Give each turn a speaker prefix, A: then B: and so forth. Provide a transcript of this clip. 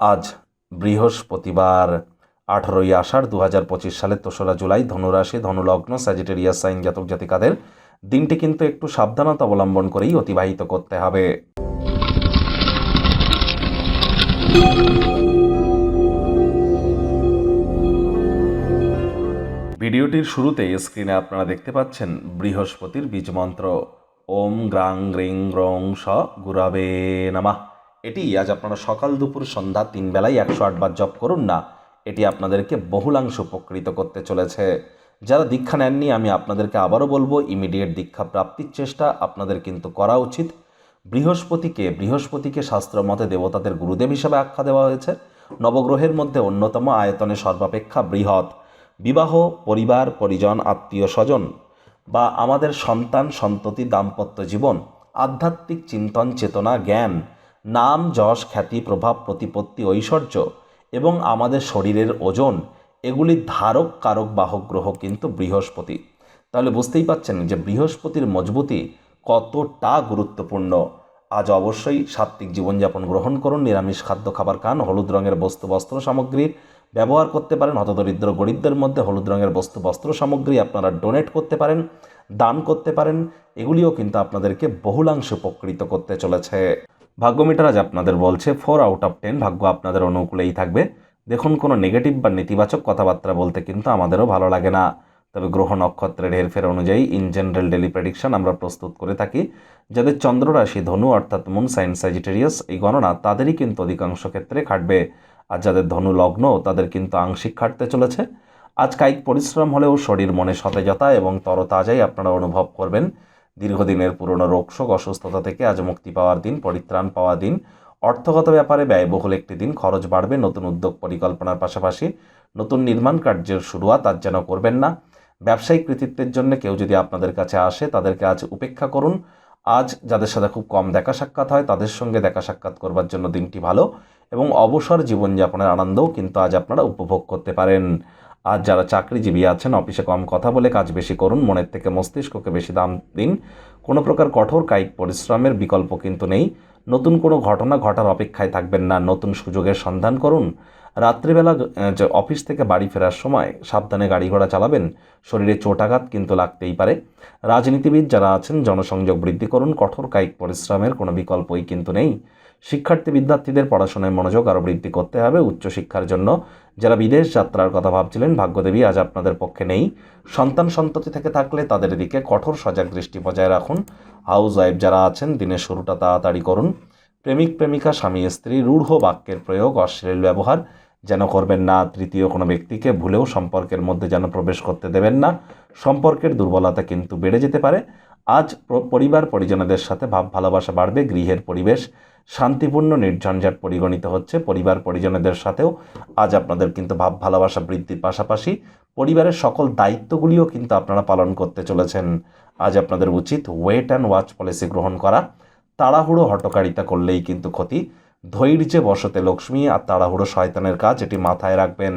A: আজ বৃহস্পতিবার, আঠারোই আষাঢ় দু হাজার পঁচিশ সালের তেসরা জুলাই, ধনুরাশি, ধনুলগ্ন স্যাজিটেরিয়াস সাইন জাতক জাতিকাদের দিনটি কিন্তু একটু সাবধানতা অবলম্বন করেই অতিবাহিত করতে হবে। ভিডিওটির শুরুতে স্ক্রিনে আপনারা দেখতে পাচ্ছেন বৃহস্পতির বীজমন্ত্র ওম গ্রাং গ্রিং গ্রং স গুরাবে নামা। এটি আজ আপনারা সকাল দুপুর সন্ধ্যা তিন বেলায় একশো আটবার জপ করুন না, এটি আপনাদেরকে বহুলাংশ উপকৃত করতে চলেছে। যারা দীক্ষা নেননি, আমি আপনাদেরকে আবারও বলব ইমিডিয়েট দীক্ষা প্রাপ্তির চেষ্টা আপনাদের কিন্তু করা উচিত। বৃহস্পতিকে বৃহস্পতিকে শাস্ত্র মতে দেবতাদের গুরুদেব হিসেবে আখ্যা দেওয়া হয়েছে। নবগ্রহের মধ্যে অন্যতম আয়তনে সর্বাপেক্ষা বৃহৎ। বিবাহ, পরিবার, পরিজন, আত্মীয় স্বজন বা আমাদের সন্তান, সন্ততি, দাম্পত্য জীবন, আধ্যাত্মিক চিন্তন, চেতনা, জ্ঞান নাম, যশ, খ্যাতি, প্রভাব, প্রতিপত্তি, ঐশ্বর্য এবং আমাদের শরীরের ওজন এগুলির ধারক, কারক, বাহক, গ্রহ কিন্তু বৃহস্পতি। তাহলে বুঝতেই পাচ্ছেন যে বৃহস্পতির মজবুতি কতটা গুরুত্বপূর্ণ। আজ অবশ্যই সাত্ত্বিক জীবনযাপন গ্রহণ করুন, নিরামিষ খাদ্য খাবার খান, হলুদ রঙের বস্তু, বস্ত্র সামগ্রীর ব্যবহার করতে পারেন, হতদরিদ্র গরিবদের মধ্যে হলুদ রঙের বস্তু, বস্ত্র সামগ্রী আপনারা ডোনেট করতে পারেন, দান করতে পারেন, এগুলিও কিন্তু আপনাদেরকে বহুলাংশে উপকৃত করতে চলেছে। ভাগ্যমিটার আজ আপনাদের বলছে ফোর আউট অফ টেন ভাগ্য আপনাদের অনুকূলেই থাকবে। দেখুন, কোনো নেগেটিভ বা নেতিবাচক কথাবার্তা বলতে কিন্তু আমাদেরও ভালো লাগে না। তবে গ্রহ নক্ষত্রের হেরফের অনুযায়ী ইন জেনারেল ডেলি প্রেডিকশন আমরা প্রস্তুত করে থাকি। যাদের চন্দ্ররাশি ধনু অর্থাৎ মুন সাইন সাজিটেরিয়াস এই গণনা তাদেরই কিন্তু অধিকাংশ ক্ষেত্রে খাটবে। আর যাদের ধনু লগ্ন, তাদের কিন্তু আংশিক খাটতে চলেছে। আজ কায়িক পরিশ্রম হলেও শরীর মনে সতেজতা এবং তরতাজাই আপনারা অনুভব করবেন। দীর্ঘদিনের পুরনো রোগশোক অসুস্থতা থেকে আজ মুক্তি পাওয়ার দিন, পরিত্রাণ পাওয়া দিন। অর্থগত ব্যাপারে ব্যয়বহুল একটি দিন। খরচ বাড়বে, নতুন উদ্যোগ পরিকল্পনার পাশাপাশি নতুন নির্মাণ কার্যের শুরুয়াত আজ যেন করবেন না। ব্যবসায়িক কৃতিত্বের জন্য কেউ যদি আপনাদের কাছে আসে, তাদেরকে আজ উপেক্ষা করুন। আজ যাদের সাথে খুব কম দেখা সাক্ষাৎ হয়, তাদের সঙ্গে দেখা সাক্ষাৎ করবার জন্য দিনটি ভালো এবং অবসর জীবনযাপনের আনন্দও কিন্তু আজ আপনারা উপভোগ করতে পারেন। আজ যারা চাকরিজীবী আছেন, অফিসে কম কথা বলে কাজ বেশি করুন, মনের থেকে মস্তিষ্ককে বেশি দাম দিন। কোনো প্রকার কঠোর কায়িক পরিশ্রমের বিকল্প কিন্তু নেই। নতুন কোনো ঘটনা ঘটার অপেক্ষায় থাকবেন না। নতুন সুযোগের সন্ধান করুন। রাত্রিবেলা যে অফিস থেকে বাড়ি ফেরার সময় সাবধানে গাড়ি ঘোড়া চালাবেন, শরীরে চোটাঘাত কিন্তু লাগতেই পারে। রাজনীতিবিদ যারা আছেন, জনসংযোগ বৃদ্ধি করুন, কঠোর কায়িক পরিশ্রমের কোনো বিকল্পই কিন্তু নেই। শিক্ষার্থী বিদ্যার্থীদের পড়াশোনায় মনোযোগ আরও বৃদ্ধি করতে হবে উচ্চশিক্ষার জন্য। যারা বিদেশ যাত্রার কথা ভাবছিলেন, ভাগ্যদেবী আজ আপনাদের পক্ষে নেই। সন্তান সন্ততি থেকে থাকলে তাদের দিকে কঠোর সজাগ দৃষ্টি বজায় রাখুন। হাউস ওয়াইফ যারা আছেন, দিনের শুরুটা তাড়াতাড়ি করুন। প্রেমিক প্রেমিকা, স্বামী স্ত্রী, রূঢ় বাক্যের প্রয়োগ, অশ্লীল ব্যবহার যেন করবেন না, তৃতীয় কোনো ব্যক্তিকে ভুলেও সম্পর্কের মধ্যে যেন প্রবেশ করতে দেবেন না। সম্পর্কের দুর্বলতা কিন্তু বেড়ে যেতে পারে। আজ পরিবার পরিজনদের সাথে ভাব, ভালোবাসা বাড়বে, গৃহের পরিবেশ শান্তিপূর্ণ, নির্ঝঞ্ঝাট পরিগণিত হচ্ছে। পরিবার পরিজনদের সাথেও আজ আপনাদের কিন্তু ভাব, ভালোবাসা বৃদ্ধির পাশাপাশি পরিবারের সকল দায়িত্বগুলিও কিন্তু আপনারা পালন করতে চলেছেন। আজ আপনাদের উচিত ওয়েট অ্যান্ড ওয়াচ পলিসি গ্রহণ করা। তাড়াহুড়ো হটকারিতা করলেই কিন্তু ক্ষতি। ধৈর্যে বসতে লক্ষ্মী আর তাড়াহুড়ো শয়তানের কাজ এটি মাথায় রাখবেন।